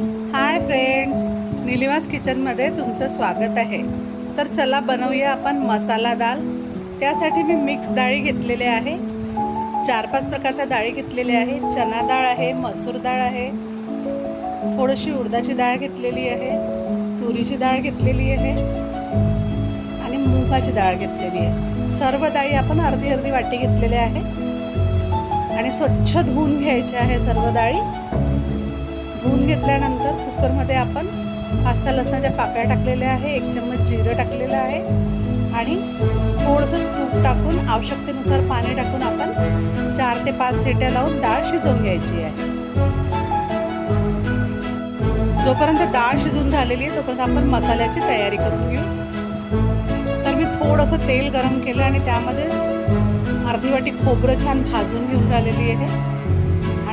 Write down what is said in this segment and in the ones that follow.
Hi friends निलिवास किचनमध्ये तुमचं स्वागत आहे. तर चला बनवूया आपण मसाला दाल. त्यासाठी मी मिक्स डाळी घेतलेली आहे. चार पाच प्रकारच्या डाळी घेतलेल्या आहे. चना डाळ आहे मसूर डाळ आहे. थोडीशी उडदाची डाळ घेतलेली आहे. तुरीची डाळ घेतलेली आहे. आणि मुगाची डाळ घेतलेली आहे. सर्व डाळी आपण अर्धी अर्धी वाटी घेतलेल्या आहे. आणि स्वच्छ धुवून घ्यायच्या आहे सर्व डाळी. धुवून घेतल्यानंतर कुकरमध्ये आपण पास्ता लसणाच्या पाकळ्या टाकलेल्या आहे एक चम्मच जिरं टाकलेलं आहे आणि थोडंसं तूप टाकून आवश्यकतेनुसार पाणी टाकून आपण चार ते पाच सीट्या लावून डाळ शिजवून घ्यायची आहे. जोपर्यंत डाळ शिजून झालेली आहे तोपर्यंत आपण मसाल्याची तयारी करून घेऊ. तर मी थोडंसं तेल गरम केलं आणि त्यामध्ये अर्धी वाटी खोबरं छान भाजून घेऊन राहिलेली आहे.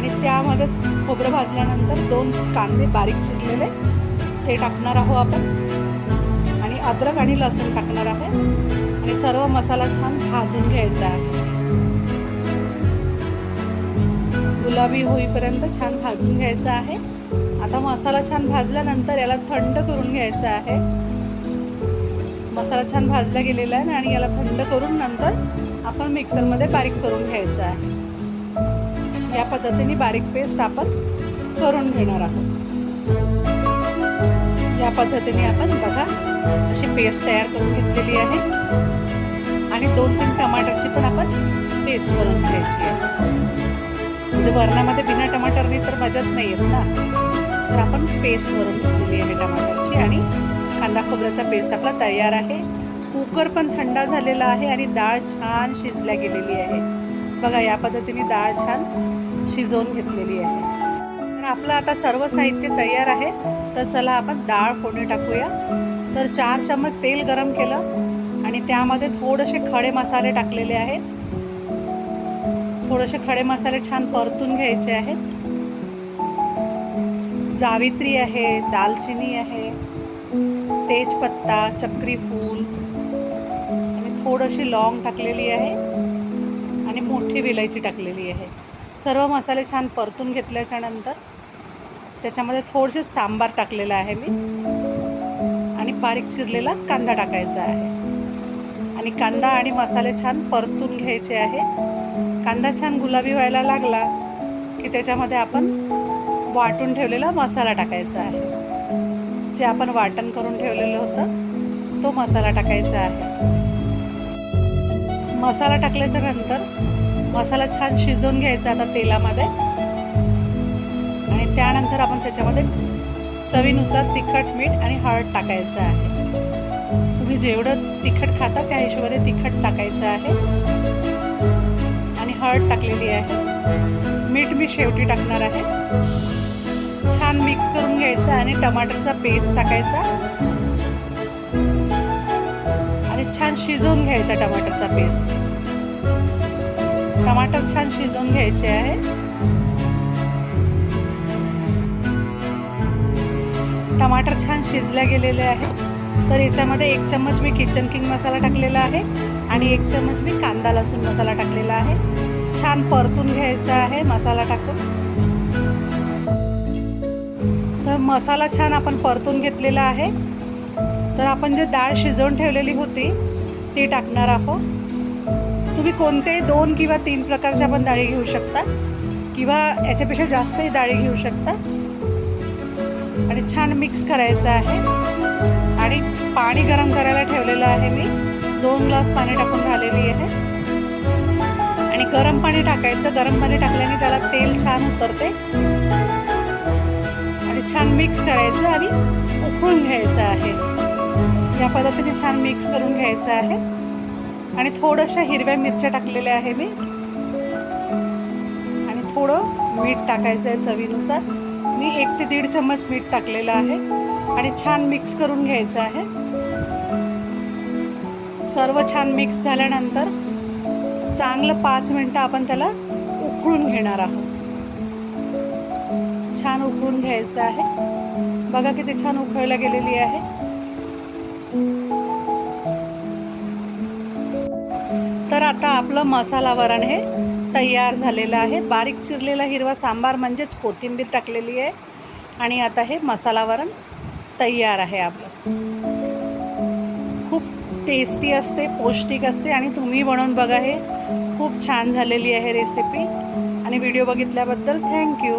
आणि त्यामध्येच खोबरं भाजल्यानंतर दोन कांदे बारीक चिरलेले. ते टाकणार आहोत आपण. आणि अद्रक आणि लसूण टाकणार आहे. आणि सर्व मसाला छान भाजून घ्यायचा आहे. गुलाबी होईपर्यंत छान भाजून घ्यायचा आहे. आता मसाला छान भाजल्यानंतर याला थंड करून घ्यायचा आहे. मसाला छान भाजला गेलेला आहे आणि याला थंड करून नंतर आपण मिक्सरमध्ये बारीक करून घ्यायचं आहे. या पद्धतीने बारीक पेस्ट आपण करून घेणार आहोत. या पद्धतीने आपण बघा अशी पेस्ट तयार करून घेतलेली आहे. आणि दोन तीन टमाटरची पण आपण पेस्ट करून घ्यायची आहे. म्हणजे वरणामध्ये बिना टमाटरने तर मजाच नाही येत ना. तर आपण पेस्ट करून घेतलेली आहे टमाटरची आणि कांदा खोबऱ्याचा पेस्ट आपला तयार आहे. कुकर पण थंड झालेला आहे आणि डाळ छान शिजल्या गेलेली आहे. बघा या पद्धतीने डाळ छान शिजवून घेतलेली आहे. तर आपलं आता सर्व साहित्य तयार आहे. तर चला आपण डाळ फोडणी टाकूया. तर चार चम्मच तेल गरम केलं आणि त्यामध्ये थोडेसे खडे मसाले टाकलेले आहेत. थोडेसे खडे मसाले छान परतून घ्यायचे आहेत. जावित्री आहे दालचिनी आहे तेजपत्ता चक्री फूल आणि थोडीशी लॉंग टाकलेली आहे. आणि मोठी विलायची टाकलेली आहे. सर्व मसाले छान परतून घेतल्याच्या नंतर त्याच्यामध्ये थोडेसे सांबार टाकलेला आहे मी. आणि बारीक चिरलेला कांदा टाकायचा आहे. आणि कांदा आणि मसाले छान परतून घ्यायचे आहे. कांदा छान गुलाबी व्हायला लागला की त्याच्यामध्ये आपण वाटून ठेवलेला मसाला टाकायचा आहे. जे आपण वाटण करून ठेवलेलं होतं तो मसाला टाकायचा आहे. मसाला टाकल्याच्या नंतर मसाला छान शिजवून घ्यायचा आता तेलामध्ये. आणि त्यानंतर आपण त्याच्यामध्ये चवीनुसार तिखट मीठ आणि हळद टाकायचं आहे. तुम्ही जेवढं तिखट खाता त्या हिशोबाने तिखट टाकायचं आहे. आणि हळद टाकलेली आहे. मीठ मी शेवटी टाकणार आहे. छान मिक्स करून घ्यायचं आणि टमाटरचा पेस्ट टाकायचा. आणि छान शिजवून घ्यायचा टमाटरचा पेस्ट. टमाटर छान शिजवून घ्यायचे आहे. टमाटर छान शिजल्या गेलेले आहे. तर याच्यामध्ये एक चम्मच मी किचन किंग मसाला टाकलेला आहे आणि एक चम्मच मी कांदा लसूण मसाला टाकलेला आहे. छान परतून घ्यायचा आहे मसाला टाकून. तर मसाला छान आपण परतून घेतलेला आहे. तर आपण जे डाळ शिजवून ठेवलेली होती ती टाकणार आहोत. तुम्ही कोणतेही दोन किंवा तीन प्रकारच्या पण डाळी घेऊ शकता किंवा याच्यापेक्षा जास्तही डाळी घेऊ शकता. आणि छान मिक्स करायचं आहे. आणि पाणी गरम करायला ठेवलेलं आहे मी. दोन ग्लास पाणी टाकून राहिलेली आहे. आणि गरम पाणी टाकायचं. गरम पाणी टाकल्याने त्याला तेल छान उतरते. आणि छान मिक्स करायचं आणि उकळून घ्यायचं आहे. या पद्धतीने छान मिक्स करून घ्यायचं आहे. आणि थोड्याशा हिरव्या मिरच्या टाकलेल्या आहे मी. आणि थोडं मीठ टाकायचं आहे चवीनुसार. मी एक ते दीड चम्मच मीठ टाकलेलं आहे. आणि छान मिक्स करून घ्यायचं आहे. सर्व छान मिक्स झाल्यानंतर चांगलं पाच मिनटं आपण त्याला उकळून घेणार आहोत. छान उकळून घ्यायचं आहे. बघा किती छान उकळल्या गेलेली आहे. आता आपलं मसाला वरण हे तयार झालेलं आहे. बारीक चिरलेला हिरवा सांबार म्हणजेच कोथिंबीर टाकलेली आहे. आणि आता हे मसाला वरण तयार आहे आपलं. खूप टेस्टी असते पौष्टिक असते आणि तुम्ही बनवून बघा हे. खूप छान झालेली आहे रेसिपी आणि व्हिडिओ बघितल्याबद्दल थँक्यू